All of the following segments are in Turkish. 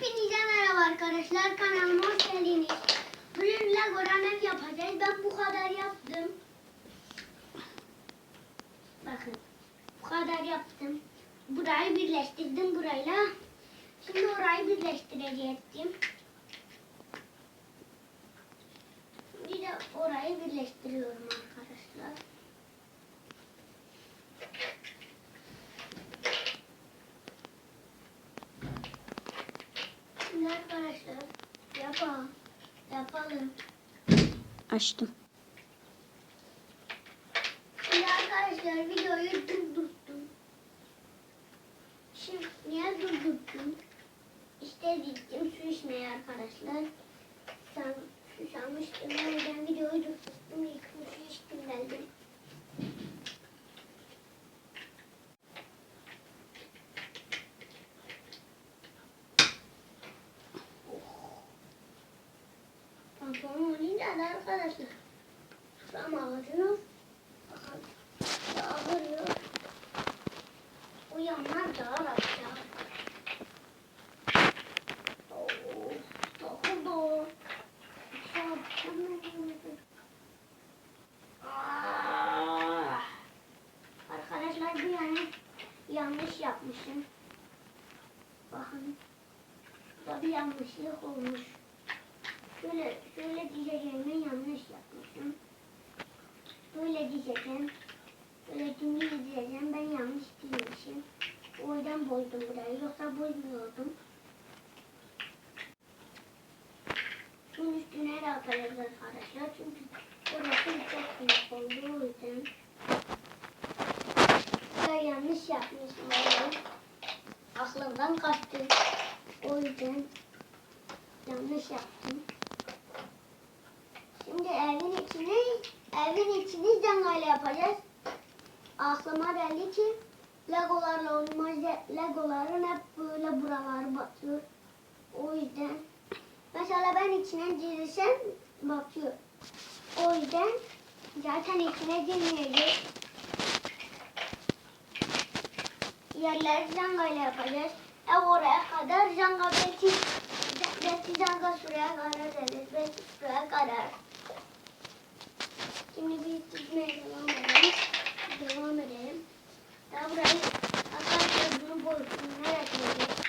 Hepinize merhaba arkadaşlar. Kanalıma hoş geldiniz. Bugün Lego ramen yapacağız. Ben bu kadar yaptım. Bakın. Bu kadar yaptım. Burayı birleştirdim burayla. Şimdi orayı birleştirecektim. Şimdi de orayı birleştiriyorum arkadaşlar. Şimdi arkadaşlar yapalım. Yapalım. Açtım. Şimdi arkadaşlar videoyu durdurttum. Şimdi niye durdurttum? İşte gittim su içmeye arkadaşlar. Sen susamıştım. O yüzden videoyu durdurttum. İlk su içtim geldim. Pantolon olunca da arkadaşlar. Susam ağrıyor. Bakın. Ağrıyor. Uyanlar daha rahat ya. Oo, Dokundu. Ah. Arkadaşlar bu yani yanlış yapmışım. Bakın. Burada bir yanlışlık olmuş. Şöyle, şöyle diyeceğimi yanlış yapmışım. Böyle diyeceğim. Böyle dümdüz diyeceğim. Ben yanlış diymişim. O yüzden bozdum burayı. Yoksa bozmuyordum. Bunun üstüne de atacağız arkadaşlar. Çünkü orası çok büyük oldu. O yüzden. Ben yanlış yapmışım. Aklımdan kaçtı. O yüzden yanlış yaptım. Şimdi evin içini evin içini cangayla yapacağız. Aklıma geldi ki Legolarla olmaz. Legoların hep böyle buraları batıyor. O yüzden mesela ben içine girsem batıyor. O yüzden zaten içine girmeyecek. Yerleri cangayla yapacağız. Ev oraya kadar canga belki canga şuraya kadar gelir. Belki şuraya kadar. Şimdi bir çizmeye devam edelim. Devam edelim. Daha burayı arkadaşlar bunu boyutunu nereye koyacağız?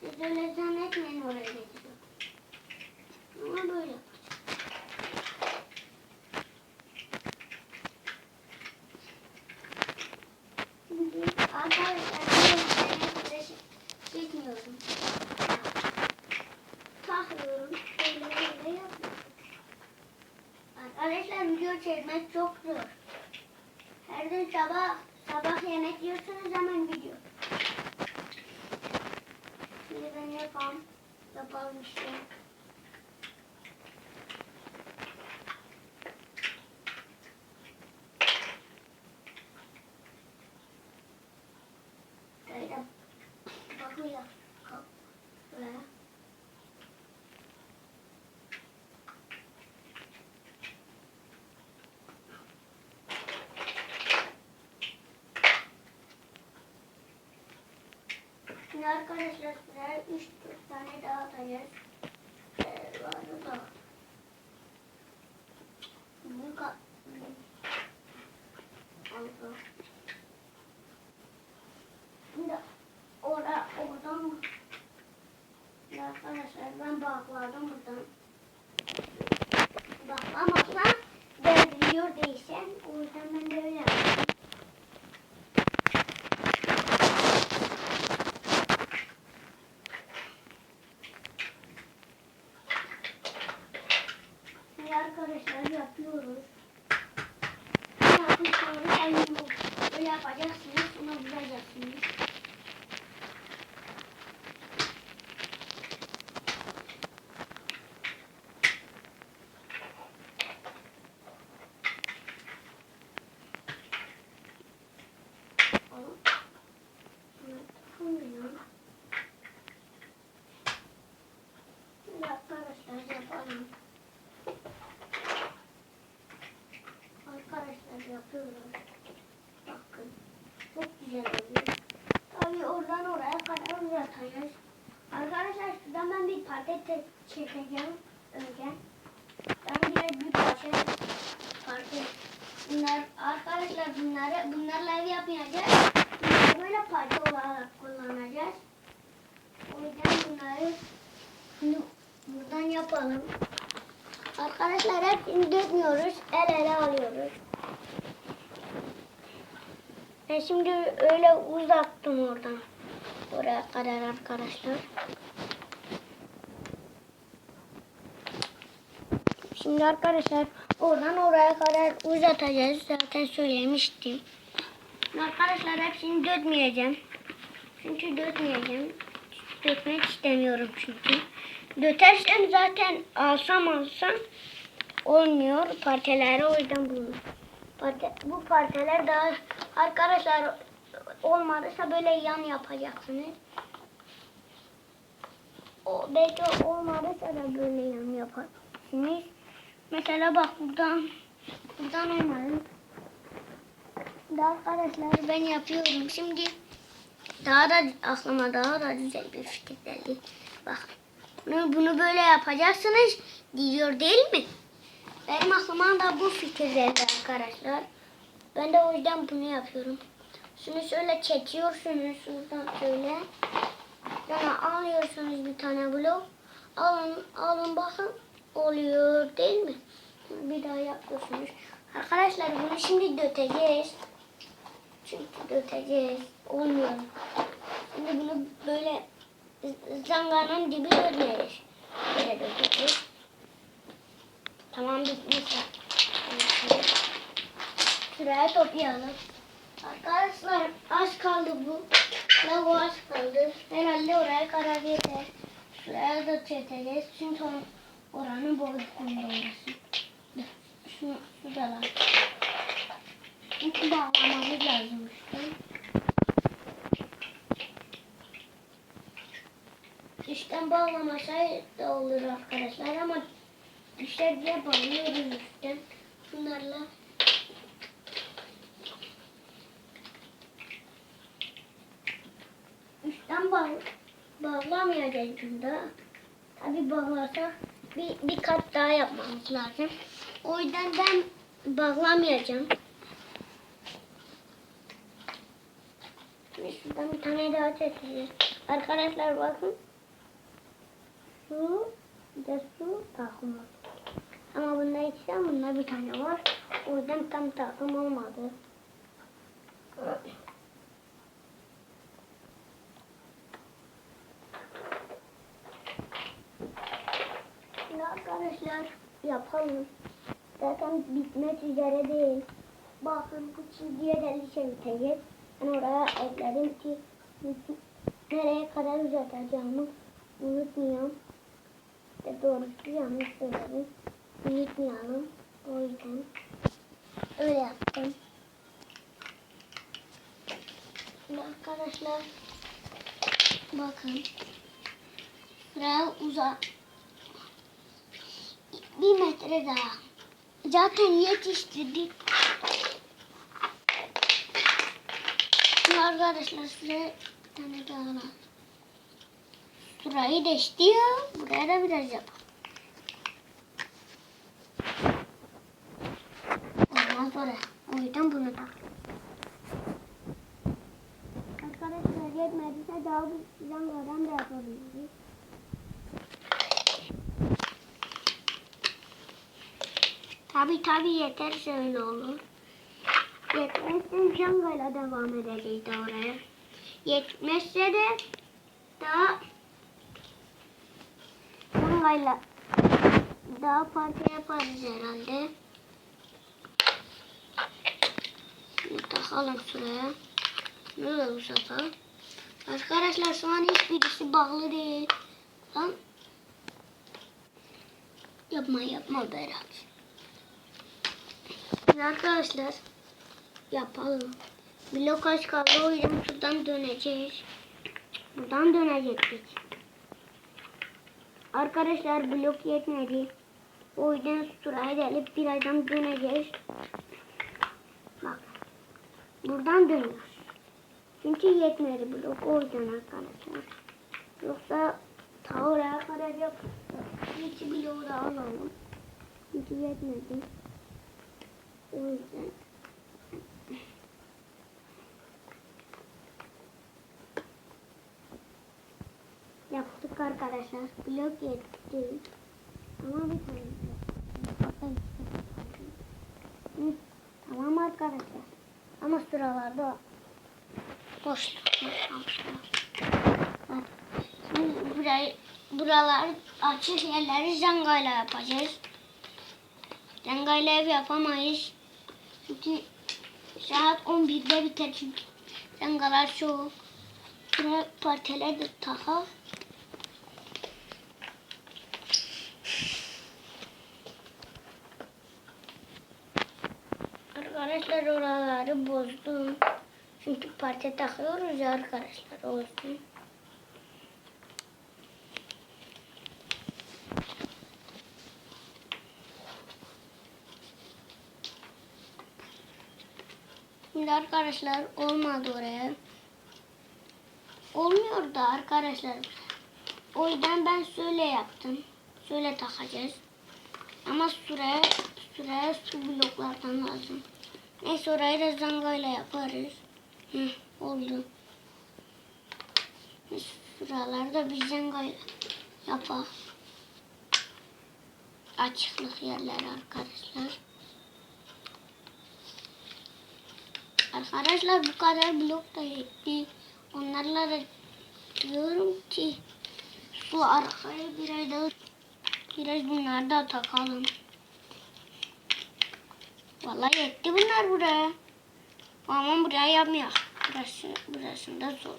Siz öyle zannetmeyin oraya getiriyor. Ama böyle yapacağız. Şimdi arkadaşlar ben güneşi çekmiyorum. Takıyorum. Böyle böyle yapıyorum. Arkadaşlar video çekmek çok zor. Her gün sabah sabah yemek yiyorsunuz hemen video. Şimdi ben yapalım. Yapalım işte. Böyle bakıyor. Böyle. Şimdi arkadaşlar buraya 3 tane daha atacağız. Ee, var da. Bu ka... Oldu. Şimdi orada, oradan Şimdi arkadaşlar ben bağladım buradan. Bağlamasam devriyor değilsen o yüzden ben böyle yaptım. Şimdi arkadaşlar yapıyoruz. Yaptık sonra elim bu. Böyle yapacaksınız, sonra vuracaksınız. Oğlum. Şunu takılmıyor. Şimdi arkadaşlar yapalım. Arkadaşlar yapıyoruz. Bakın. Çok güzel oluyor. Tabii oradan oraya kadar uzatacağız. Arkadaşlar Buradan ben bir parça te- çekeceğim önce. Ben bir bir parça parça. Bunlar arkadaşlar bunları bunlarla ev yapmayacağız. Bunları böyle parça olarak kullanacağız. O yüzden bunları şimdi buradan yapalım. Arkadaşlar hepsini dökmüyoruz. El ele alıyoruz. Ben şimdi öyle uzattım oradan. Oraya kadar arkadaşlar. Şimdi arkadaşlar oradan oraya kadar uzatacağız. Zaten söylemiştim. Arkadaşlar hepsini dökmeyeceğim. Çünkü dökmeyeceğim. Dökmek istemiyorum çünkü. Dötersem zaten alsam alsam olmuyor parçaları o yüzden bunu. Bu parçalar daha arkadaşlar olmadıysa böyle yan yapacaksınız. O belki olmadıysa da böyle yan yaparsınız. Mesela bak buradan buradan olmadı. Da arkadaşlar ben yapıyorum. Şimdi daha da aklıma daha da güzel bir fikir geldi. Bak bunu, böyle yapacaksınız diyor değil mi? Benim aklıma da bu fikir geldi arkadaşlar. Ben de o yüzden bunu yapıyorum. Şunu şöyle çekiyorsunuz şuradan şöyle. Sonra alıyorsunuz bir tane blok. Alın, alın bakın oluyor değil mi? Bir daha yapıyorsunuz. Arkadaşlar bunu şimdi döteceğiz. Çünkü döteceğiz. Olmuyor. Şimdi bunu böyle zanganın dibi döneriz. Böyle dökeceğiz. Tamam bitmiş. Şuraya toplayalım. Arkadaşlar az kaldı bu. Lago az kaldı. Herhalde oraya kadar yeter. Şuraya da çekeceğiz. Çünkü oranın boyutunda orası. Şunu, şu da lazım. Çünkü bağlamamız lazım işte. Üstten bağlamasaydı da olur arkadaşlar ama düşer diye bağlıyoruz üstten. Bunlarla üstten bağ bağlamayacağız bunda. Tabi bağlarsak bir, bir kat daha yapmamız lazım. O yüzden ben bağlamayacağım. Şimdi şuradan bir tane daha çekeceğiz. Arkadaşlar bakın. Şu de şu takım var. Ama bunda ikisi var, bunda bir tane var. O yüzden tam takım olmadı. Şimdi arkadaşlar yapalım. Zaten bitmek üzere değil. Bakın bu çizgiye de çevireceğiz. Ben oraya ekledim ki nereye kadar uzatacağımı unutmuyorum. İşte doğrusu yanlış söyledim. Unutmayalım. O yüzden öyle yaptım. Şimdi arkadaşlar bakın buraya uzat bir metre daha. Zaten yetiştirdik. Şimdi arkadaşlar size bir tane daha lazım. Burayı deşti ya. Buraya da biraz yapalım. Ondan sonra o yüzden bunu da. Arkadaşlar yetmediyse daha bir zangadan da yapabiliriz. Tabi tabi yeterse öyle olur. Yetmezse jangayla devam edeceğiz de oraya. Yetmezse de daha jangayla daha parça yaparız herhalde. Şimdi takalım şuraya. Bunu da uzatalım. Arkadaşlar şu an hiçbirisi bağlı değil. Lan yapma yapma Berat. Arkadaşlar yapalım. Blok kaç kaldı o yüzden şuradan döneceğiz. Buradan dönecektik. Arkadaşlar blok yetmedi. O yüzden sıraya delip birazdan döneceğiz. Bak. Buradan dönüyoruz. Çünkü yetmedi blok o yüzden arkadaşlar. Yoksa ta oraya ev yap. İki bloğu da alalım. Çünkü yetmedi. O yüzden. Yaptık arkadaşlar. Blok yetti. Ama bir tane. Hı, Tamam arkadaşlar. Ama sıralarda boşluk burayı, buralar açık yerleri zangayla yapacağız. Zangayla ev yapamayız. Çünkü saat 11'de biter çünkü zangalar çok. Buraya parteler de takar. Arkadaşlar oraları bozdum. Çünkü parça takıyoruz ya arkadaşlar olsun. Şimdi arkadaşlar olmadı oraya. Olmuyor da arkadaşlar. O yüzden ben şöyle yaptım. Şöyle takacağız. Ama süreye, süreye su bloklardan lazım. Neyse orayı da zangayla yaparız. Hı, oldu. Şuralarda bir zangayla yapar. Açıklık yerler arkadaşlar. Arkadaşlar bu kadar blok da yetti. Onlarla da diyorum ki su arkaya biraz da biraz bunları da takalım. Vallahi yetti bunlar buraya. Ama buraya yapmıyor. Burası, burasında zor.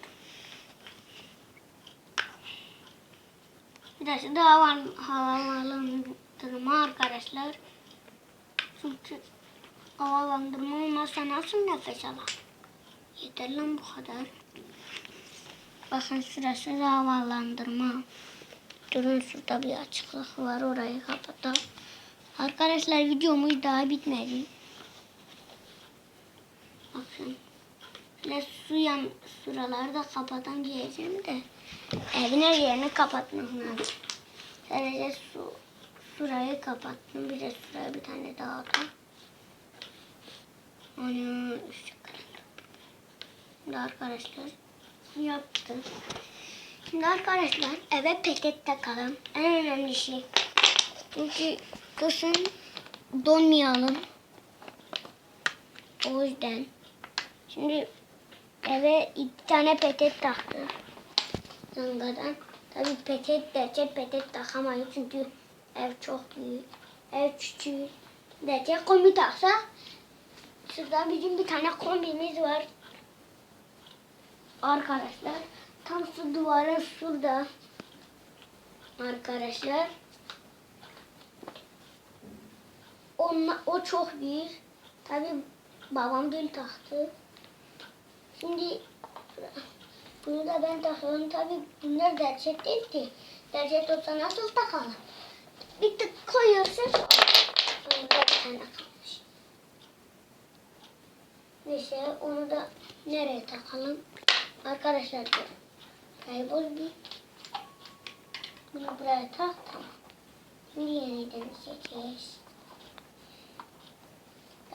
Burası da hava, havalandırma arkadaşlar. Çünkü havalandırma olmazsa nasıl nefes alalım? Yeter lan bu kadar. Bakın şurası da havalandırma. Durun şurada bir açıklık var orayı kapatalım. Arkadaşlar videomuz daha bitmedi. Bakın. Şöyle su yan şuraları da kapatan diyeceğim de evin yerini kapatmak lazım. Sadece su şurayı kapattım. Bir de şuraya bir tane daha attım. Üstü Şimdi arkadaşlar yaptım. Şimdi arkadaşlar eve petek takalım. En önemli şey. Çünkü kışın donmayalım. O yüzden. Şimdi eve iki tane petek taktım. Zangadan. Tabii petek derece petek takamayız çünkü ev çok büyük. Ev küçük. Derece kombi taksa şurada bizim bir tane kombimiz var. Arkadaşlar tam şu duvarın şurada. Arkadaşlar. Onunla, o çok büyük. Tabi babam dün taktı. Şimdi bunu da ben takıyorum. Tabi bunlar gerçek değil ki. Gerçek olsa nasıl takalım? Bir tık koyuyorsun. Sonra bir tane kalmış. Neyse onu da nereye takalım? Arkadaşlar dur. Kaybol bir. Bunu buraya tak tamam. Şimdi yeniden seçeceğiz.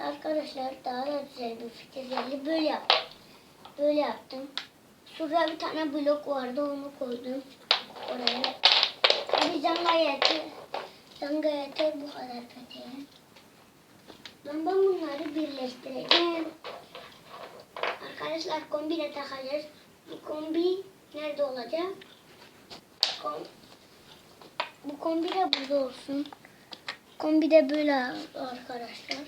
Arkadaşlar daha da güzel bir fikir. Böyle yaptım. Böyle yaptım. Şurada bir tane blok vardı onu koydum. Oraya. Tabii zanga yeter. Zanga yeter bu kadar peteğe. Ben, ben bunları birleştireceğim. Arkadaşlar kombi de takacağız. Bu kombi nerede olacak? Kom bu kombi de burada olsun. Kombi de böyle arkadaşlar.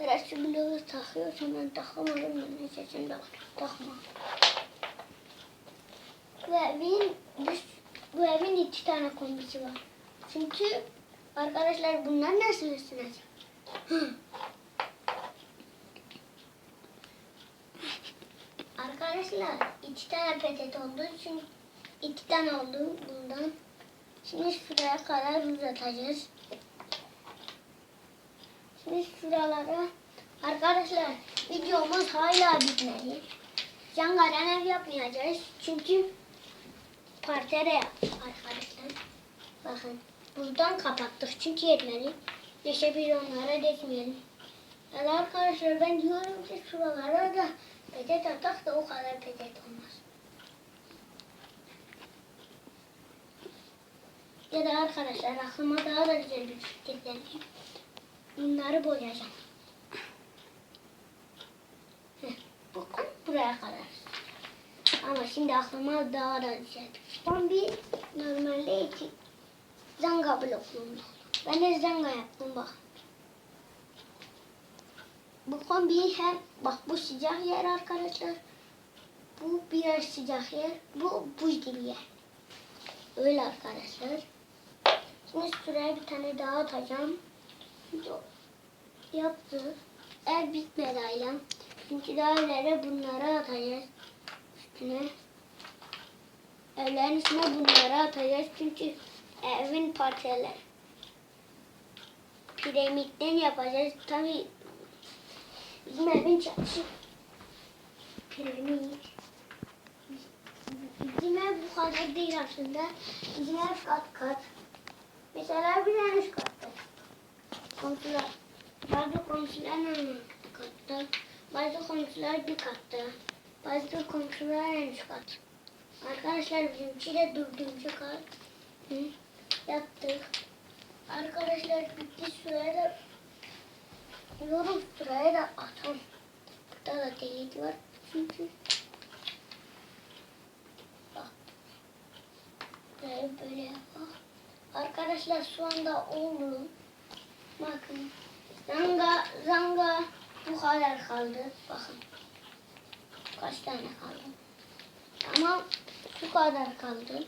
Biraz şu bloğu takıyorsam ben takamadım neyse sen de takma. Bu evin, bu evin iki tane kombisi var. Çünkü arkadaşlar bunlar nasıl ısınacak? Arkadaşlar iki tane petet oldu çünkü iki tane oldu bundan. Şimdi şuraya kadar uzatacağız. Şimdi şuralara arkadaşlar videomuz hala bitmedi. Cangaren ev yapmayacağız çünkü partere yaptık arkadaşlar. Bakın buradan kapattık çünkü yetmedi. İşte biz onlara desmeyelim. Yani arkadaşlar ben diyorum ki şuralara da petet atak da o kadar petet olmaz. Ya da arkadaşlar aklıma daha da güzel bir fikir geldi. Bunları boyayacağım. Bu buraya kadar. Ama şimdi aklıma daha da güzel bir fikir. Ben bir normalde iki zanga blokluyum. Ben de zanga yaptım bak. Bu kombi hem bak bu sıcak yer arkadaşlar. Bu biraz sıcak yer. Bu buz gibi yer. Öyle arkadaşlar. Şimdi şuraya bir tane daha atacağım. Şimdi Yaptık. Eğer bitmedi ailem. Çünkü daha ileri bunları atacağız. Üstüne. Evlerin üstüne bunları atacağız. Çünkü evin parçaları. Piramitten yapacağız. Tabii bizim evin çatısı. Piramit. Bizim ev bu kadar değil aslında. Bizim ev kat kat. Mesela bir tane üst katta. Komşular. Bazı komşular en katta. Bazı komşular bir katta. Bazı komşular en üst kat. Arkadaşlar bizimki de dördüncü kat. Hı? Yaptık. Arkadaşlar bitti şuraya da yorum şuraya da atalım. Burada da delik var. Çünkü bak. Böyle böyle yapalım. Arkadaşlar şu anda oldu. Bakın. Zanga, zanga bu kadar kaldı. Bakın. Kaç tane kaldı? Ama şu kadar kaldı.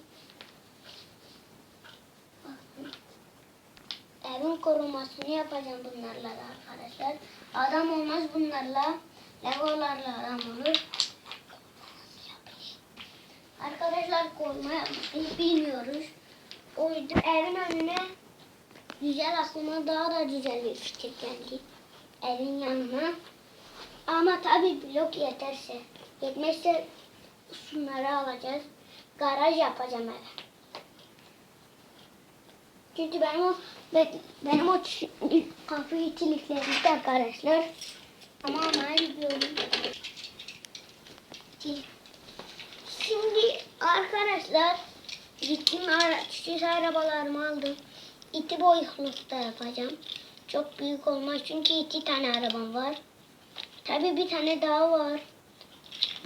Bakın. Evin korumasını yapacağım bunlarla da arkadaşlar. Adam olmaz bunlarla. Legolarla adam olur. Arkadaşlar koruma yapmayı bilmiyoruz. O yüzden evin önüne güzel aklıma daha da güzel bir fikir geldi. Evin yanına. Ama tabii blok yeterse. Yetmezse şunları alacağız. Garaj yapacağım eve. Çünkü benim o be- benim o ç- kapı itilikleri de arkadaşlar. Tamamen gidiyorum. Şimdi arkadaşlar gittim ara, küçük arabalarımı aldım. İti boyuklukta yapacağım. Çok büyük olmaz çünkü iki tane arabam var. Tabii bir tane daha var.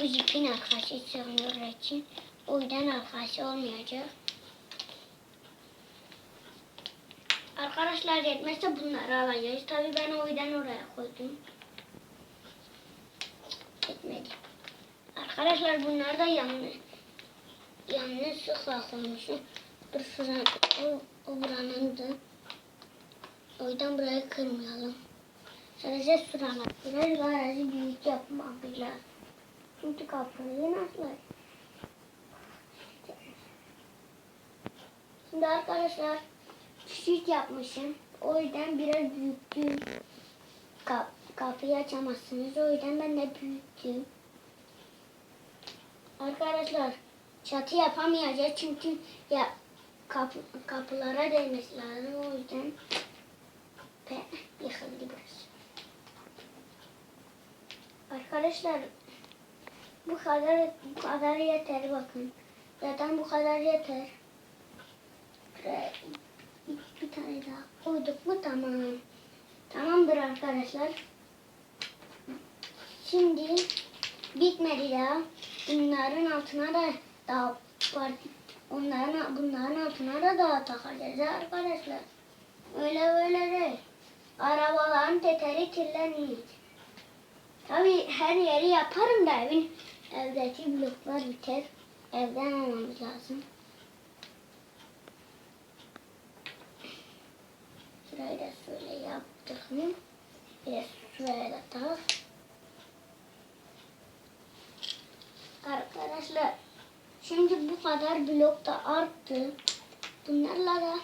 Bu jipin arkası sığmıyor için. O yüzden arkası olmayacak. Arkadaşlar yetmezse bunları alacağız. Tabii ben o yüzden oraya koydum. Yetmedi. Arkadaşlar bunlar da yanlış. Yanlışlıkla koymuşum. Dur şuraya, o, o buranındı. O yüzden burayı kırmayalım. Sadece şuralar. Biraz garajı büyük yapmam lazım. Çünkü kapıyı nasıl? Şimdi arkadaşlar küçük yapmışım. O yüzden biraz büyüttüm. Kap, kapıyı açamazsınız. O yüzden ben de büyüttüm. Arkadaşlar çatı yapamayacağız çünkü ya kapı, kapılara değmesi lazım. O yüzden pe, yıkıldı burası. Arkadaşlar bu kadar bu kadar yeter bakın. Zaten bu kadar yeter. Tane daha koyduk mu tamam. Tamamdır arkadaşlar. Şimdi bitmedi daha. Bunların altına da daha var. Onların bunların altına da daha takacağız arkadaşlar. Öyle öyle değil. Arabaların teteri kirlenmiyor. Tabii her yeri yaparım da evin evdeki bloklar biter. Evden almamız lazım. Şurayı da şöyle yaptık mı? Bir de tak. Arkadaşlar şimdi bu kadar blok da arttı. Bunlarla da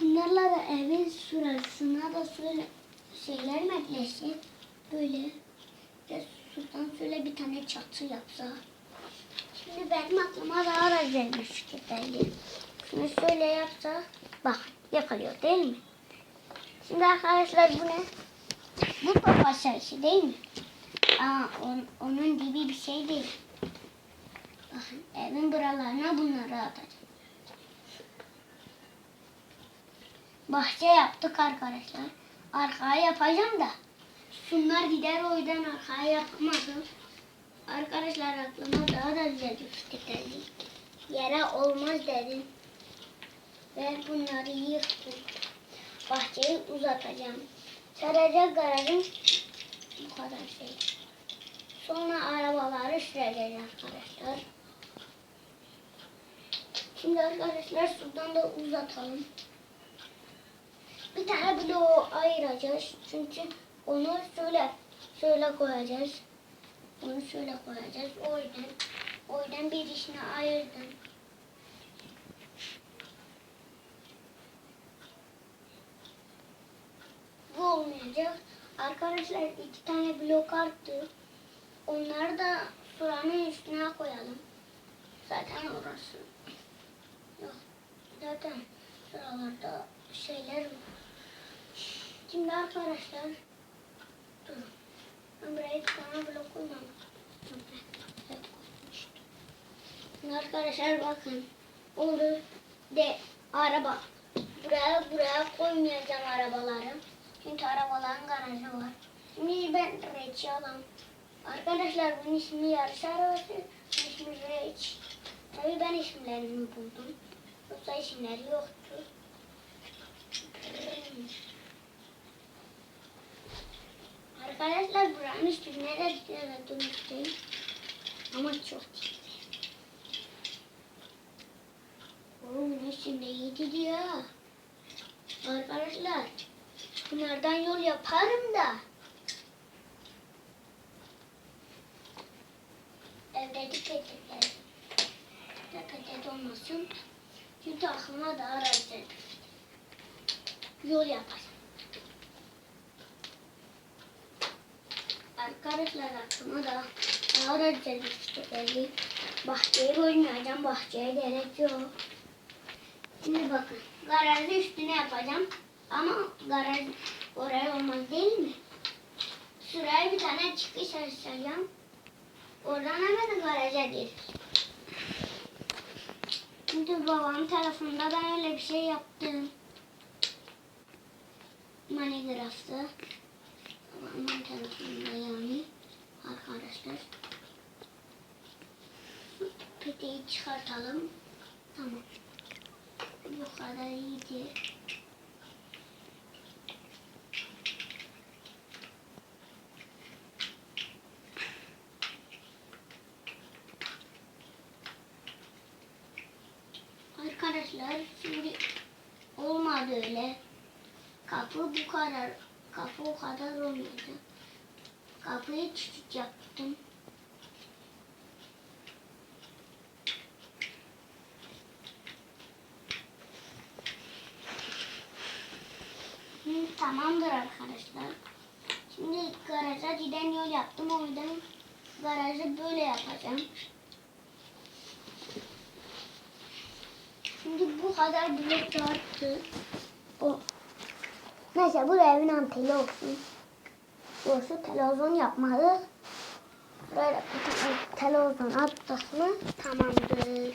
bunlarla da evin şurasına da şöyle şeyler eklesin. Böyle ve şuradan şöyle bir tane çatı yapsa. Şimdi benim aklıma daha da güzel bir fikir geldi. Şunu şöyle yapsak. Bak yakalıyor değil mi? Şimdi arkadaşlar bu ne? Bu top aşağısı değil mi? Aa, on- onun gibi bir şey değil. Bakın evin buralarına bunları atacağım. Bahçe yaptık arkadaşlar. Arkaya yapacağım da. Şunlar gider o yüzden arkaya yapamadım. Arkadaşlar aklıma daha da güzel bir fikir geldi. Yere olmaz dedim. Ve bunları yıktım. Bahçeyi uzatacağım. Sadece garajım bu kadar şey. Sonra arabaları süreceğiz arkadaşlar. Şimdi arkadaşlar şuradan da uzatalım. Bir tane bloğu ayıracağız. Çünkü onu şöyle şöyle koyacağız. Onu şöyle koyacağız. O yüzden, o yüzden bir işini ayırdım. Bu olmayacak. Arkadaşlar iki tane blok arttı. Onları da suranın üstüne koyalım. Zaten orası. Yok. Zaten şuralarda şeyler var. Şimdi arkadaşlar durun. Ben buraya bir tane blok koymam. Arkadaşlar bakın. Oldu. De araba. Buraya buraya koymayacağım arabaları. Çünkü arabaların garajı var. Şimdi ben Reç'i alalım. Arkadaşlar bunun ismi yarış arabası. Bunun ismi Reç. Tabii ben isimlerini buldum. Yoksa isimleri yoktu. Arkadaşlar buranın üstüne de dönüştüm. Ama çok iyi. Oğlum üstünde iyi gidiyor. Arkadaşlar bunlardan yol yaparım da. Evde dikkat edin. Dikkat olmasın. Çünkü aklıma daha rahat Yol yapacağım. Arkadaşlar aklıma da da fikir geldi. Bahçeyi bölmeyeceğim. Bahçeye gerek yok. Şimdi bakın. Garajı üstüne yapacağım. Ama garaj oraya olmaz değil mi? Şuraya bir tane çıkış açacağım. Oradan hemen garaja gelir. Şimdi babam tarafında ben öyle bir şey yaptım. Manigrafta. Babamın tarafında yani. Arkadaşlar. Peteği çıkartalım. Tamam. Bu kadar iyiydi. Arkadaşlar şimdi olmadı öyle. Kapı bu kadar, kapı o kadar olmadı. Kapıyı küçük yaptım. Hı, tamamdır arkadaşlar. Şimdi garaja giden yol yaptım. O yüzden garajı böyle yapacağım. Şimdi bu kadar blok arttı. O. Neyse bu da evin anteli olsun. Burası televizyon yapmalı. Böyle televizyon attık mı tamamdır.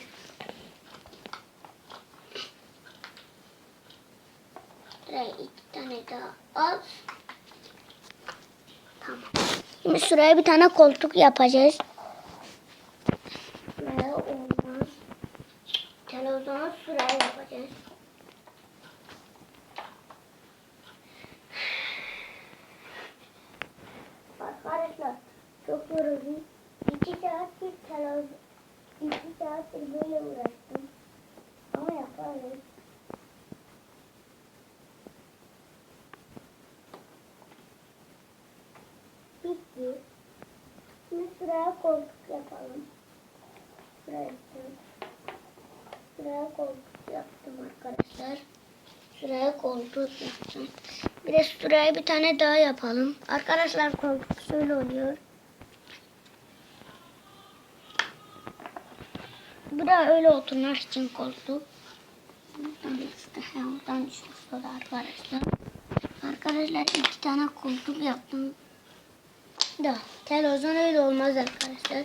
Buraya iki tane daha al. Tamam. Şimdi şuraya bir tane koltuk yapacağız. Buraya olmaz. Televizyonu şuraya yapacağız. Arkadaşlar çok yoruldum. İki saattir televizyon, iki saattir böyle uğraştım. Ama yaparız. Bitti. Şimdi şuraya koltuk yapalım. Şuraya Şuraya koltuk yaptım arkadaşlar. Şuraya koltuk yaptım. Bir de şuraya bir tane daha yapalım. Arkadaşlar koltuk şöyle oluyor. Bu da öyle oturmak için koltuk. Buradan işte o da arkadaşlar. Arkadaşlar iki tane koltuk yaptım. Da televizyon öyle olmaz arkadaşlar.